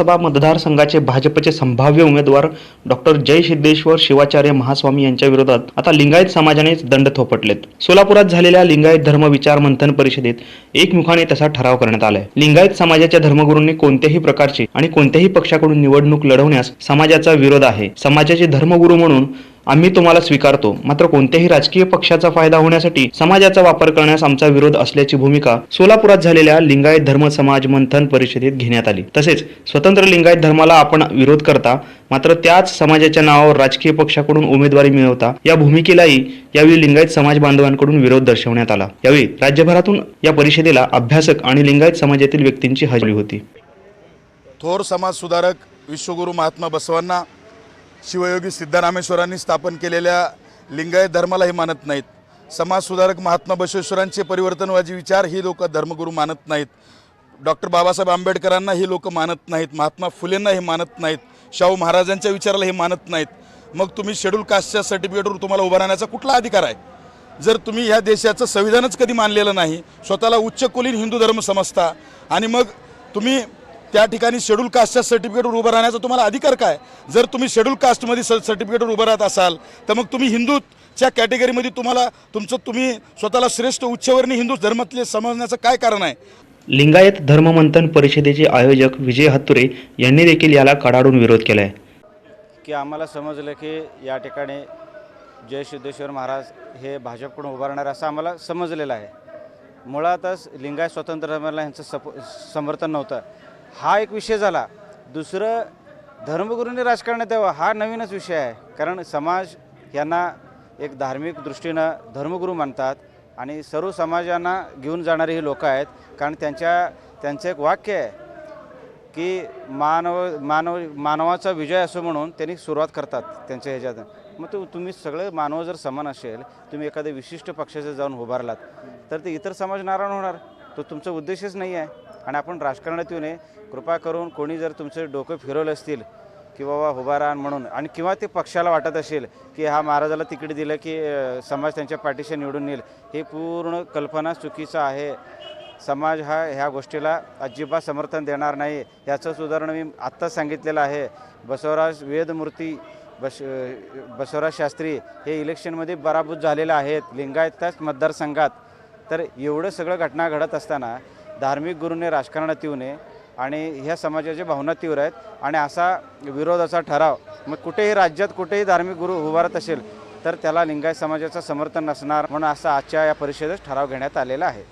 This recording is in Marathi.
लोकसभा मतदारसंघाचे भाजपचे संभाव्य उमेदवार डॉक्टर जय सिद्धेश्वर शिवाचार्य महास्वामी यांच्या विरोधात आता लिंगायत समाजानेच दंड थोपटलेत. सोलापुरात झालेल्या लिंगायत धर्म विचार मंथन परिषदेत एकमुखाने तसा ठराव करण्यात आलाय. लिंगायत समाजाच्या धर्मगुरूंनी कोणत्याही प्रकारची आणि कोणत्याही पक्षाकडून निवडणूक लढवण्यास समाजाचा विरोध आहे. समाजाचे धर्मगुरू म्हणून आम्ही तुम्हाला स्वीकारतो. मात्र कोणत्याही राजकीय पक्षाचा फायदा होण्यासाठी समाजाचा वापर करण्यास आमचा विरोध असल्याची भूमिका सोलापुरात झालेल्या लिंगायत धर्म समाज मंथन परिषदेत घेण्यात आली. तसेच स्वतंत्र लिंगायत धर्माला आपण विरोध करता मात्र त्याच समाजाच्या नावावर राजकीय पक्षाकडून उमेदवारी मिळवता या भूमिकेलाही यावेळी लिंगायत समाज बांधवांकडून विरोध दर्शवण्यात आला. यावेळी राज्यभरातून या परिषदेला अभ्यासक आणि लिंगायत समाजातील व्यक्तींची हजेरी होती. थोर समाजसुधारक विश्वगुरू महात्मा बसवांना शिवयोगी सिद्धरामेश्वरांनी स्थापन केलेल्या लिंगायत धर्माला हे मानत नाहीत. समाजसुधारक महात्मा बसवेश्वरांचे परिवर्तनवादी विचार ही लोक धर्मगुरू मानत नाहीत. डॉक्टर बाबासाहेब आंबेडकरांना ही लोक मानत नाहीत. महात्मा फुलेंना हे मानत नाहीत. शाहू महाराजांच्या विचाराला हे मानत नाहीत. मग तुम्ही शेड्यूल कास्टच्या सर्टिफिकेटवर तुम्हाला उभा राहण्याचा कुठला अधिकार आहे? जर तुम्ही ह्या देशाचं संविधानच कधी मानलेलं नाही स्वतःला उच्चकुलीन हिंदू धर्म समजता आणि मग तुम्ही त्या ठिकाणी शेड्यूल कास्टच्या सर्टिफिकेटवर उभं राहण्याचा तुम्हाला अधिकार काय? जर तुम्ही शेड्यूल कास्टमध्ये स सर्टिफिकेटवर उभं राहत असाल तर मग तुम्ही हिंदूच्या कॅटेगरीमध्ये तुम्हाला तुमचं तुम्ही स्वतःला श्रेष्ठ उच्चवर्णीय हिंदू धर्मातले समजण्याचं काय कारण आहे? लिंगायत धर्ममंथन परिषदेचे आयोजक विजय हत्तुरे यांनी देखील याला कडाडून विरोध केलाय. की आम्हाला समजलं की या ठिकाणी जय सिद्धेश्वर महाराज हे भाजपकडून उभारणार असं आम्हाला समजलेलं आहे. मुळातच लिंगायत स्वतंत्र धर्माला ह्यांचं सप समर्थन नव्हतं. हा एक विषय झाला. दुसरं धर्मगुरूंनी राजकारणात यावं हा नवीनच विषय आहे. कारण समाज यांना एक धार्मिक दृष्टीनं धर्मगुरू मानतात आणि सर्व समाजांना घेऊन जाणारी ही लोकं आहेत. कारण त्यांच्या त्यांचं एक वाक्य आहे की मानव मानव मानवाचा विजय असो म्हणून त्यांनी सुरुवात करतात त्यांच्या ह्याच्यात. मग तो तुम्ही सगळे मानव जर समान असेल तुम्ही एखाद्या विशिष्ट पक्षाचं जाऊन उभारलात तर ते इतर समाज नारायण होणार. तो तुमचा उद्देशच नाही आहे. आणि आपण राजकारणात येऊ नये कृपा करून कोणी जर तुमचं डोकं फिरवलं असतील की बाबा उभा म्हणून आणि किंवा ते पक्षाला वाटत असेल की हा महाराजाला तिकीट दिलं की समाज त्यांच्या पाठीशी निवडून येईल हे पूर्ण कल्पना चुकीचं आहे. समाज हा ह्या गोष्टीला अजिबात समर्थन देणार नाही. याचंच उदाहरण मी आत्ताच सांगितलेलं आहे. बसवराज वेदमूर्ती बस बसवराज शास्त्री हे इलेक्शनमध्ये बराबूत झालेले आहेत. लिंगायतच मतदारसंघात. तर एवढं सगळं घटना घडत असताना धार्मिक गुरुने राजकारणात येऊ नये आणि ह्या समाजाच्या भावना तीव्र आहेत आणि असा विरोधाचा ठराव मग कुठेही राज्यात कुठेही धार्मिक गुरु उभारत असेल तर त्याला लिंगायत समाजाचं समर्थन नसणार म्हणून असा आजच्या या परिषदेत ठराव घेण्यात आलेला आहे.